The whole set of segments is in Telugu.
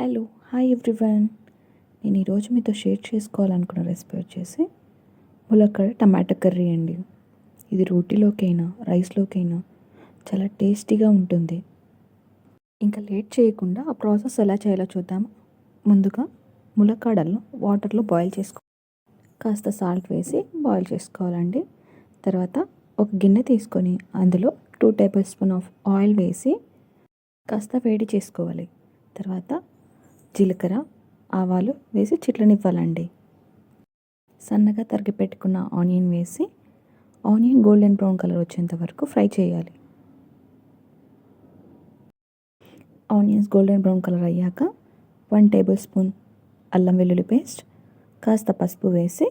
హలో హాయ్ ఎవ్రీవన్ నేను ఈరోజు మీతో షేర్ చేసుకోవాలనుకున్న రెసిపీ వచ్చేసి ములక్కడ టమాటా కర్రీ అండి. ఇది రోటీలోకైనా రైస్లోకైనా చాలా టేస్టీగా ఉంటుంది. ఇంకా లేట్ చేయకుండా ఆ ప్రాసెస్ ఎలా చేయాలో చూద్దాం. ముందుగా ములక్కాడలను వాటర్లో బాయిల్ చేసుకో కాస్త సాల్ట్ వేసి బాయిల్ చేసుకోవాలండి. తర్వాత ఒక గిన్నె తీసుకొని అందులో two table spoon of oil వేసి కాస్త వేడి చేసుకోవాలి. తర్వాత జీలకర్ర ఆవాలు వేసి చిట్లనివ్వాలండి. సన్నగా తరిగి పెట్టుకున్న ఆనియన్ వేసి ఆనియన్ గోల్డెన్ బ్రౌన్ కలర్ వచ్చేంత వరకు ఫ్రై చేయాలి. ఆనియన్స్ గోల్డెన్ బ్రౌన్ కలర్ అయ్యాక వన్ టేబుల్ స్పూన్ అల్లం వెల్లుల్లి పేస్ట్ కాస్త పసుపు వేసి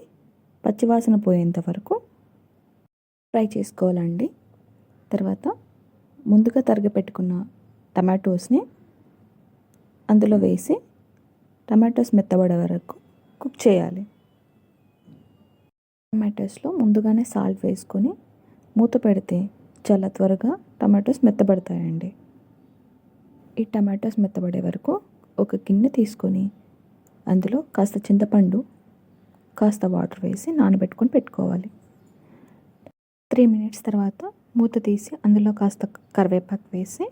పచ్చివాసన పోయేంత వరకు ఫ్రై చేసుకోవాలండి. తర్వాత ముందుగా తరిగి పెట్టుకున్న టమాటోస్ని అందులో వేసి టమాటోస్ మెత్తబడే వరకు కుక్ చేయాలి. టమాటోస్లో ముందుగానే సాల్ట్ వేసుకొని మూత పెడితే చాలా త్వరగా టమాటోస్ మెత్తబడతాయండి. ఈ టమాటోస్ మెత్తబడే వరకు ఒక గిన్నె తీసుకొని అందులో కాస్త చింతపండు కాస్త వాటర్ వేసి నానబెట్టుకొని పెట్టుకోవాలి. త్రీ మినిట్స్ తర్వాత మూత తీసి అందులో కాస్త కరివేపాకు వేసి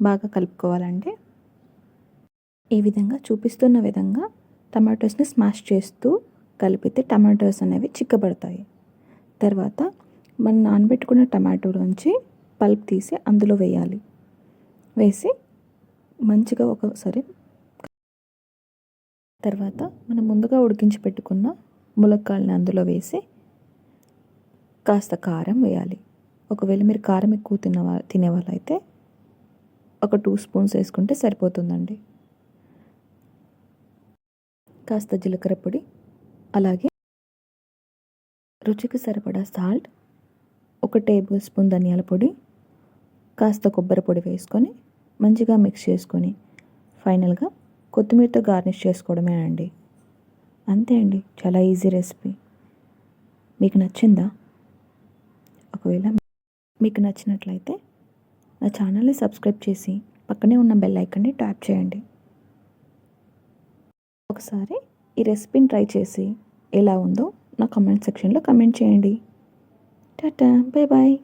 బాగా కలుపుకోవాలండి. ఈ విధంగా చూపిస్తున్న విధంగా టమాటోస్ని స్మాష్ చేస్తూ కలిపితే టమాటోస్ అనేవి చిక్కబడతాయి. తర్వాత మనం నానబెట్టుకున్న టమాటోలోంచి పల్ప్ తీసి అందులో వేయాలి. వేసి మంచిగా ఒకసారి తర్వాత మనం ముందుగా ఉడికించి పెట్టుకున్న ములక్కాయలని అందులో వేసి కాస్త కారం వేయాలి. ఒకవేళ మీరు కారం ఎక్కువ తిన్న తినే అయితే ఒక టూ స్పూన్స్ వేసుకుంటే సరిపోతుందండి. కాస్త జీలకర్ర పొడి అలాగే రుచికి సరిపడా సాల్ట్ ఒక టేబుల్ స్పూన్ ధనియాల పొడి కాస్త కొబ్బరి పొడి వేసుకొని మంచిగా మిక్స్ చేసుకొని ఫైనల్గా కొత్తిమీరతో గార్నిష్ చేసుకోవడమే అండి. అంతే అండి చాలా ఈజీ రెసిపీ మీకు నచ్చిందా? ఒకవేళ మీకు నచ్చినట్లయితే నా ఛానల్ని సబ్స్క్రైబ్ చేసి పక్కనే ఉన్న బెల్ ఐకన్ని ట్యాప్ చేయండి. ఒకసారి ఈ రెసిపీని ట్రై చేసి ఎలా ఉందో నా కమెంట్ సెక్షన్లో కమెంట్ చేయండి. Tata bye bye.